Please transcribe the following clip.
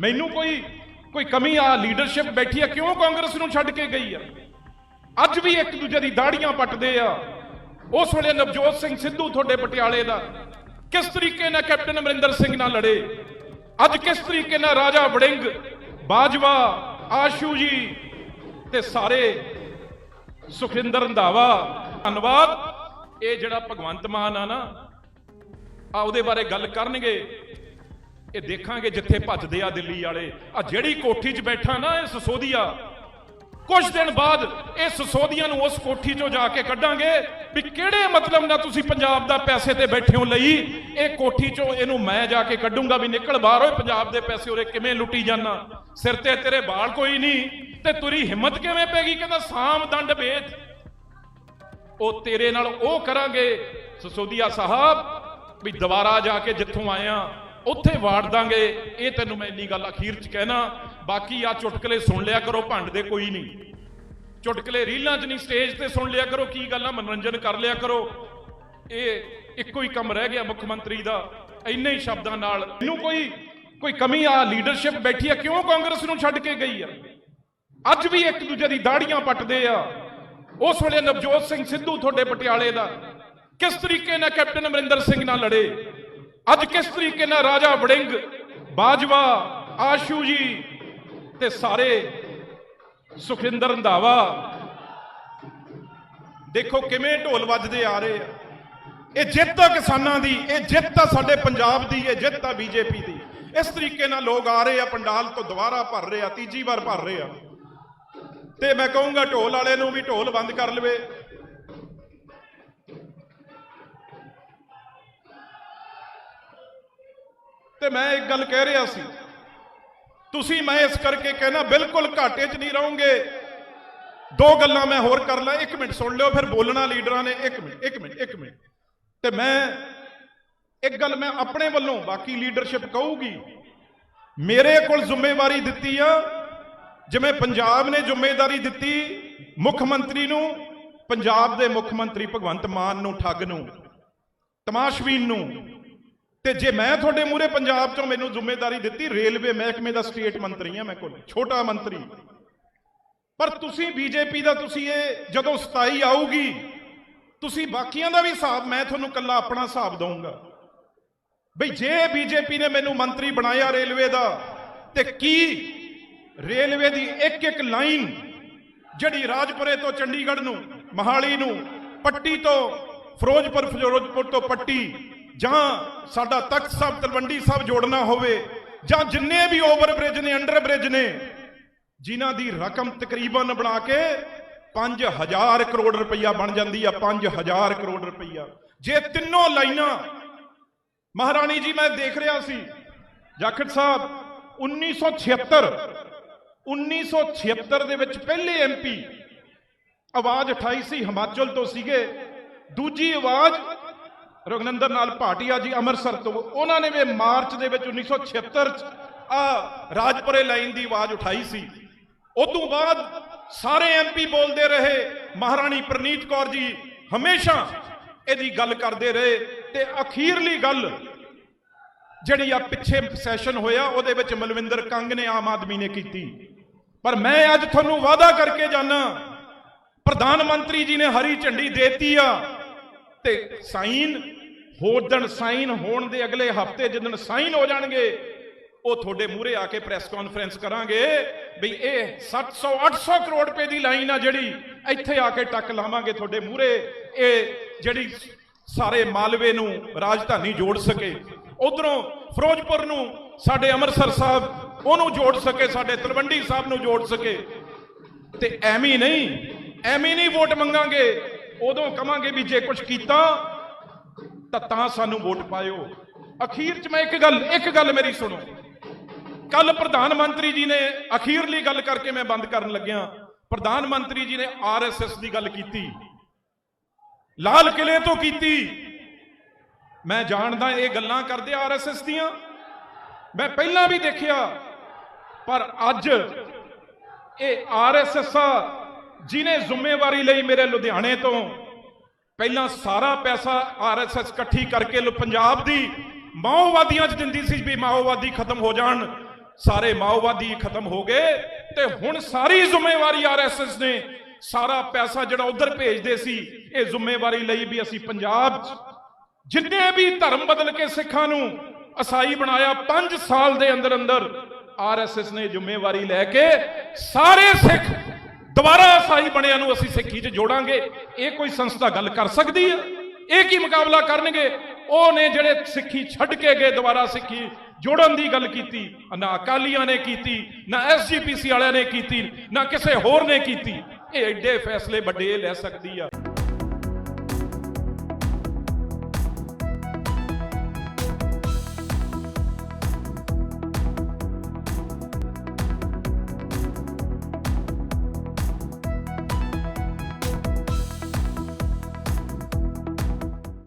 ਮੈਨੂੰ ਕੋਈ ਕੋਈ ਕਮੀ ਆ ਲੀਡਰਸ਼ਿਪ ਬੈਠੀ ਆ, ਕਿਉਂ ਕਾਂਗਰਸ ਨੂੰ ਛੱਡ ਕੇ ਗਈ ਆ? ਅੱਜ ਵੀ ਇੱਕ ਦੂਜੇ ਦੀ ਦਾੜੀਆਂ ਪੱਟਦੇ ਆ। ਉਸ ਵੇਲੇ ਨਵਜੋਤ ਸਿੰਘ ਸਿੱਧੂ ਤੁਹਾਡੇ ਪਟਿਆਲੇ ਦਾ। ਕਿਸ ਤਰੀਕੇ ਨਾਲ ਕੈਪਟਨ ਅਮਰਿੰਦਰ ਸਿੰਘ ਨਾਲ ਲੜੇ? ਅੱਜ ਕਿਸ ਤਰੀਕੇ ਨਾਲ ਰਾਜਾ ਵੜਿੰਗ, ਬਾਜਵਾ, ਆਸ਼ੂ ਜੀ ਤੇ ਸਾਰੇ ਸੁਖਿੰਦਰ ਰੰਧਾਵਾ? ਧੰਨਵਾਦ। ਇਹ ਜਿਹੜਾ ਭਗਵੰਤ ਮਾਨ ਆ ਨਾ, ਆ ਉਹਦੇ ਬਾਰੇ ਗੱਲ ਕਰਨਗੇ। ਇਹ ਦੇਖਾਂਗੇ ਜਿੱਥੇ ਭੱਜਦੇ ਆ ਦਿੱਲੀ ਵਾਲੇ। ਆ ਜਿਹੜੀ ਕੋਠੀ 'ਚ ਬੈਠਾ ਨਾ ਇਹ ਸਸੋਦੀਆ। ਕੁਝ ਦਿਨ ਬਾਅਦ ਇਹ ਸਸੋਦੀਆਂ ਨੂੰ ਉਸ ਕੋਠੀ 'ਚੋਂ ਜਾ ਕੇ ਕੱਢਾਂਗੇ ਵੀ ਕਿਹੜੇ ਮਤਲਬ ਨਾਲ ਤੁਸੀਂ ਪੰਜਾਬ ਦਾ ਪੈਸੇ ਤੇ ਬੈਠੇ ਹੋ ਲਈ। ਇਹ ਕੋਠੀ 'ਚੋਂ ਇਹਨੂੰ ਮੈਂ ਜਾ ਕੇ ਕੱਢੂੰਗਾ ਵੀ ਨਿਕਲ ਬਾਹਰ ਓਏ, ਪੰਜਾਬ ਦੇ ਪੈਸੇ ਉਰੇ ਕਿਵੇਂ ਲੁੱਟੀ ਜਾਣਾ ਸਿਰ ਤੇ ਤੇਰੇ ਬਾਲ ਕੋਈ ਨਹੀਂ ਤੇ ਤੁਰੀ ਹਿੰਮਤ ਕਿਵੇਂ ਪੈ ਗਈ? ਕਹਿੰਦਾ, ਸਾਮ ਦੰਡ ਵੇਚ ਉਹ ਤੇਰੇ ਨਾਲ ਉਹ ਕਰਾਂਗੇ। ਸਸੋਦੀਆ ਸਾਹਿਬ, ਵੀ ਦੁਬਾਰਾ ਜਾ ਕੇ ਜਿੱਥੋਂ ਆਇਆ ਉੱਥੇ ਵਾੜ ਦਾਂਗੇ। ਇਹ ਤੈਨੂੰ ਮੈਂ ਇੰਨੀ ਗੱਲ ਅਖੀਰ ਚ ਕਹਿਣਾ। ਬਾਕੀ ਆ ਚੁਟਕਲੇ ਸੁਣ ਲਿਆ ਕਰੋ, ਭੰਡ ਦੇ ਕੋਈ ਨਹੀਂ। ਚੁਟਕਲੇ ਰੀਲਾਂ 'ਚ ਨਹੀਂ, ਸਟੇਜ ਤੇ ਸੁਣ ਲਿਆ ਕਰੋ, ਕੀ ਗੱਲਾਂ ਮਨੋਰੰਜਨ ਕਰ ਲਿਆ ਕਰੋ। ਇਹ ਇੱਕੋ ਹੀ ਕੰਮ ਰਹਿ ਗਿਆ ਮੁੱਖ ਮੰਤਰੀ ਦਾ, ਇੰਨੇ ਹੀ ਸ਼ਬਦਾਂ ਨਾਲ। ਮੈਨੂੰ ਕੋਈ ਕੋਈ ਕਮੀ ਆ ਲੀਡਰਸ਼ਿਪ ਬੈਠੀ ਆ, ਕਿਉਂ ਕਾਂਗਰਸ ਨੂੰ ਛੱਡ ਕੇ ਗਈ ਆ? ਅੱਜ ਵੀ ਇੱਕ ਦੂਜੇ ਦੀ ਦਾੜੀਆਂ ਪੱਟਦੇ ਆ। ਉਸ ਵੇਲੇ ਨਵਜੋਤ ਸਿੰਘ ਸਿੱਧੂ ਤੁਹਾਡੇ ਪਟਿਆਲੇ ਦਾ। ਕਿਸ ਤਰੀਕੇ ਨਾਲ ਕੈਪਟਨ ਅਮਰਿੰਦਰ ਸਿੰਘ ਨਾਲ ਲੜੇ? ਅੱਜ ਕਿਸ ਤਰੀਕੇ ਨਾਲ ਰਾਜਾ ਵੜਿੰਗ, ਬਾਜਵਾ, ਆਸ਼ੂ ਜੀ ਤੇ ਸਾਰੇ ਸੁਖਿੰਦਰ ਰੰਧਾਵਾ ਦੇਖੋ ਕਿਵੇਂ ਢੋਲ ਵੱਜਦੇ ਆ ਰਹੇ ਆ। ਇਹ ਜਿੱਤ ਆ ਕਿਸਾਨਾਂ ਦੀ, ਇਹ ਜਿੱਤ ਆ ਸਾਡੇ ਪੰਜਾਬ ਦੀ, ਇਹ ਜਿੱਤ ਆ ਬੀਜੇਪੀ ਦੀ। ਇਸ ਤਰੀਕੇ ਨਾਲ ਲੋਕ ਆ ਰਹੇ ਆ, ਪੰਡਾਲ ਤੋਂ ਦੁਬਾਰਾ ਭਰ ਰਹੇ ਆ, ਤੀਜੀ ਵਾਰ ਭਰ ਰਹੇ ਆ। ਤੇ ਮੈਂ ਕਹੂੰਗਾ ਢੋਲ ਵਾਲੇ ਨੂੰ ਵੀ ਢੋਲ ਬੰਦ ਕਰ ਲਵੇ। ਤੇ ਮੈਂ ਇੱਕ ਗੱਲ ਕਹਿ ਰਿਹਾ ਸੀ। ਤੁਸੀਂ ਮੈਂ ਇਸ ਕਰਕੇ ਕਹਿਣਾ ਬਿਲਕੁਲ ਘਾਟੇ 'ਚ ਨਹੀਂ ਰਹੋਗੇ। ਦੋ ਗੱਲਾਂ ਮੈਂ ਹੋਰ ਕਰ ਲਾਂ, ਇੱਕ ਮਿੰਟ ਸੁਣ ਲਿਓ, ਫਿਰ ਬੋਲਣਾ ਲੀਡਰਾਂ ਨੇ, ਇੱਕ ਮਿੰਟ ਇੱਕ ਮਿੰਟ ਇੱਕ ਮਿੰਟ। ਤੇ ਮੈਂ ਇੱਕ ਗੱਲ ਮੈਂ ਆਪਣੇ ਵੱਲੋਂ ਬਾਕੀ ਲੀਡਰਸ਼ਿਪ ਕਹੂਗੀ। ਮੇਰੇ ਕੋਲ ਜ਼ਿੰਮੇਵਾਰੀ ਦਿੱਤੀ ਆ, ਜਿਵੇਂ ਪੰਜਾਬ ਨੇ ਜ਼ਿੰਮੇਵਾਰੀ ਦਿੱਤੀ ਮੁੱਖ ਮੰਤਰੀ ਨੂੰ, ਪੰਜਾਬ ਦੇ ਮੁੱਖ ਮੰਤਰੀ ਭਗਵੰਤ ਮਾਨ ਨੂੰ, ਠੱਗ ਨੂੰ, ਤਮਾਸ਼ਬੀਨ ਨੂੰ ਤੇ ਜੇ ਮੈਂ ਤੁਹਾਡੇ ਮੂਹਰੇ ਪੰਜਾਬ ਚੋਂ ਮੈਨੂੰ ਜ਼ਿੰਮੇਵਾਰੀ ਦਿੱਤੀ, ਰੇਲਵੇ ਮਹਿਕਮੇ ਦਾ ਸਟੇਟ ਮੰਤਰੀ ਆ ਮੈਂ ਕੋਲ ਛੋਟਾ ਮੰਤਰੀ। ਪਰ ਤੁਸੀਂ ਬੀਜੇਪੀ ਦਾ, ਤੁਸੀਂ ਇਹ ਜਦੋਂ 27 ਆਊਗੀ, ਤੁਸੀਂ ਬਾਕੀਆਂ ਦਾ ਵੀ ਹਿਸਾਬ, ਮੈਂ ਤੁਹਾਨੂੰ ਕੱਲਾ ਆਪਣਾ ਹਿਸਾਬ ਦਊਂਗਾ। ਬਈ ਜੇ ਬੀਜੇਪੀ ਨੇ ਮੈਨੂੰ ਮੰਤਰੀ ਬਣਾਇਆ ਰੇਲਵੇ ਦਾ, ਤੇ ਕੀ ਰੇਲਵੇ ਦੀ ਇੱਕ ਇੱਕ ਲਾਈਨ ਜਿਹੜੀ ਰਾਜਪੁਰੇ ਤੋਂ ਚੰਡੀਗੜ੍ਹ ਨੂੰ, ਮਹਾਲੀ ਨੂੰ, ਪੱਟੀ ਤੋਂ, ਫਿਰੋਜ਼ਪੁਰ ਫਿਰੋਜ਼ਪੁਰ ਤੋਂ ਪੱਟੀ ਜਾਂ ਸਾਡਾ ਤਖਤ ਸਾਹਿਬ, ਤਲਵੰਡੀ ਸਾਹਿਬ ਜੋੜਨਾ ਹੋਵੇ, ਜਾਂ ਜਿੰਨੇ ਵੀ ਓਵਰ ਬ੍ਰਿਜ ਨੇ ਅੰਡਰ ਬ੍ਰਿਜ ਨੇ, ਜਿਨ੍ਹਾਂ ਦੀ ਰਕਮ ਤਕਰੀਬਨ ਬਣਾ ਕੇ 5000 ਕਰੋੜ ਰੁਪਈਆ ਬਣ ਜਾਂਦੀ ਆ 5000 ਕਰੋੜ ਰੁਪਈਆ। ਜੇ ਤਿੰਨੋਂ ਲਾਈਨਾਂ, ਮਹਾਰਾਣੀ ਜੀ, ਮੈਂ ਦੇਖ ਰਿਹਾ ਸੀ, ਜਾਖੜ ਸਾਹਿਬ 1976 1976 ਦੇ ਵਿੱਚ ਪਹਿਲੇ ਐਮਪੀ ਆਵਾਜ਼ ਉਠਾਈ ਸੀ, ਹਿਮਾਚਲ ਤੋਂ ਸੀਗੇ। ਦੂਜੀ ਆਵਾਜ਼ ਰਗਨੰਦਰ ਨਾਲ ਭਾਟੀਆ ਜੀ ਅੰਮ੍ਰਿਤਸਰ ਤੋਂ, ਉਹਨਾਂ ਨੇ ਵੀ ਮਾਰਚ ਦੇ ਵਿੱਚ 1976 ਚ ਆ ਰਾਜਪੁਰੇ ਲਾਈਨ ਦੀ ਆਵਾਜ਼ ਉਠਾਈ ਸੀ। ਉਦੋਂ ਬਾਅਦ ਸਾਰੇ ਐਮਪੀ ਬੋਲਦੇ ਰਹੇ, ਮਹਾਰਾਣੀ ਪ੍ਰਨੀਤ ਕੌਰ ਜੀ ਹਮੇਸ਼ਾ ਇਹਦੀ ਗੱਲ ਕਰਦੇ ਰਹੇ ਤੇ ਅਖੀਰਲੀ ਗੱਲ ਜਿਹੜੀ ਆ ਪਿੱਛੇ ਸੈਸ਼ਨ ਹੋਇਆ, ਉਹਦੇ ਵਿੱਚ ਮਲਵਿੰਦਰ ਕੰਗ ਨੇ ਆਮ ਆਦਮੀ ਨੇ ਕੀਤੀ। ਪਰ ਮੈਂ ਅੱਜ ਤੁਹਾਨੂੰ ਵਾਅਦਾ ਕਰਕੇ ਜਾਣਾ ਪ੍ਰਧਾਨ ਮੰਤਰੀ ਜੀ ਨੇ ਹਰੀ ਝੰਡੀ ਦੇਤੀ ਆ ਤੇ ਸਾਈਨ, ਹੋਰ ਦਿਨ ਸਾਈਨ ਹੋਣ ਦੇ ਅਗਲੇ ਹਫ਼ਤੇ ਜਿੱਦਣ ਸਾਈਨ ਹੋ ਜਾਣਗੇ, ਉਹ ਤੁਹਾਡੇ ਮੂਹਰੇ ਆ ਕੇ ਪ੍ਰੈਸ ਕਾਨਫਰੰਸ ਕਰਾਂਗੇ ਵੀ ਇਹ 700 800 ਕਰੋੜ ਰੁਪਏ ਦੀ ਲਾਈਨ ਆ ਜਿਹੜੀ ਇੱਥੇ ਆ ਕੇ ਟੱਕ ਲਾਵਾਂਗੇ ਤੁਹਾਡੇ ਮੂਹਰੇ, ਇਹ ਜਿਹੜੀ ਸਾਰੇ ਮਾਲਵੇ ਨੂੰ ਰਾਜਧਾਨੀ ਜੋੜ ਸਕੇ। ਉਧਰੋਂ ਫਿਰੋਜ਼ਪੁਰ ਨੂੰ ਸਾਡੇ ਅੰਮ੍ਰਿਤਸਰ ਸਾਹਿਬ, ਉਹਨੂੰ ਜੋੜ ਸਕੇ, ਸਾਡੇ ਤਲਵੰਡੀ ਸਾਹਿਬ ਨੂੰ ਜੋੜ ਸਕੇ। ਤੇ ਐਵੇਂ ਨਹੀਂ ਐਵੇਂ ਨਹੀਂ ਵੋਟ ਮੰਗਾਂਗੇ। ਉਦੋਂ ਕਵਾਂਗੇ ਵੀ ਜੇ ਕੁਝ ਕੀਤਾ, ਤਾਂ ਤਾਂ ਸਾਨੂੰ ਵੋਟ ਪਾਇਓ। ਅਖੀਰ 'ਚ ਮੈਂ ਇੱਕ ਗੱਲ ਇੱਕ ਗੱਲ ਮੇਰੀ ਸੁਣੋ। ਕੱਲ ਪ੍ਰਧਾਨ ਮੰਤਰੀ ਜੀ ਨੇ ਅਖੀਰਲੀ ਗੱਲ ਕਰਕੇ ਮੈਂ ਬੰਦ ਕਰਨ ਲੱਗਿਆ। ਪ੍ਰਧਾਨ ਮੰਤਰੀ ਜੀ ਨੇ ਆਰਐਸਐਸ ਦੀ ਗੱਲ ਕੀਤੀ। ਲਾਲ ਕਿਲੇ ਤੋਂ ਕੀਤੀ। ਮੈਂ ਜਾਣਦਾ ਇਹ ਗੱਲਾਂ ਕਰਦੇ ਆਰਐਸਐਸ ਦੀਆਂ। ਮੈਂ ਪਹਿਲਾਂ ਵੀ ਦੇਖਿਆ, ਪਰ ਅੱਜ ਇਹ ਆਰਐਸਐਸ ਆ ਜਿਨੇ ਜ਼ਿੰਮੇਵਾਰੀ ਲਈ ਮੇਰੇ ਲੁਧਿਆਣੇ ਤੋਂ ਪਹਿਲਾਂ ਸਾਰਾ ਪੈਸਾ ਆਰਐਸਐਸ ਇਕੱਠੀ ਕਰਕੇ ਪੰਜਾਬ ਦੀ ਮਾਓਵਾਦੀਆਂ 'ਚ ਦਿੰਦੀ ਸੀ ਵੀ ਮਾਓਵਾਦੀ ਖਤਮ ਹੋ ਜਾਣ ਸਾਰੇ ਮਾਓਵਾਦੀ ਖਤਮ ਹੋ ਗਏ ਤੇ ਹੁਣ ਸਾਰੀ ਜ਼ਿੰਮੇਵਾਰੀ ਆਰਐਸਐਸ ਨੇ ਸਾਰਾ ਪੈਸਾ ਜਿਹੜਾ ਉਧਰ ਭੇਜਦੇ ਸੀ ਇਹ ਜ਼ਿੰਮੇਵਾਰੀ ਲਈ ਵੀ ਅਸੀਂ ਪੰਜਾਬ 'ਚ ਜਿੰਨੇ ਵੀ ਧਰਮ ਬਦਲ ਕੇ ਸਿੱਖਾਂ ਨੂੰ ਅਸਾਈ ਬਣਾਇਆ 5 ਸਾਲ ਦੇ ਅੰਦਰ ਅੰਦਰ ਆਰਐਸਐਸ ਨੇ ਜ਼ਿੰਮੇਵਾਰੀ ਲੈ ਕੇ ਸਾਰੇ ਸਿੱਖ ਦੁਬਾਰਾ ਸਾਈ ਬਣਿਆ ਨੂੰ ਅਸੀਂ ਸਿੱਖੀ 'ਚ ਜੋੜਾਂਗੇ। ਇਹ ਕੋਈ ਸੰਸਥਾ ਗੱਲ ਕਰ ਸਕਦੀ ਹੈ? ਇਹ ਕੀ ਮੁਕਾਬਲਾ ਕਰਨਗੇ? ਉਹ ਨੇ ਜਿਹੜੇ ਸਿੱਖੀ ਛੱਡ ਕੇ ਗਏ, ਦੁਬਾਰਾ ਸਿੱਖੀ ਜੋੜਨ ਦੀ ਗੱਲ ਕੀਤੀ, ਨਾ ਅਕਾਲੀਆਂ ਨੇ ਕੀਤੀ, ਨਾ ਐਸਜੀਪੀਸੀ ਵਾਲਿਆਂ ਨੇ ਕੀਤੀ, ਨਾ ਕਿਸੇ ਹੋਰ ਨੇ ਕੀਤੀ। ਇਹ ਐਡੇ ਫੈਸਲੇ ਵੱਡੇ ਲੈ ਸਕਦੀ ਆ।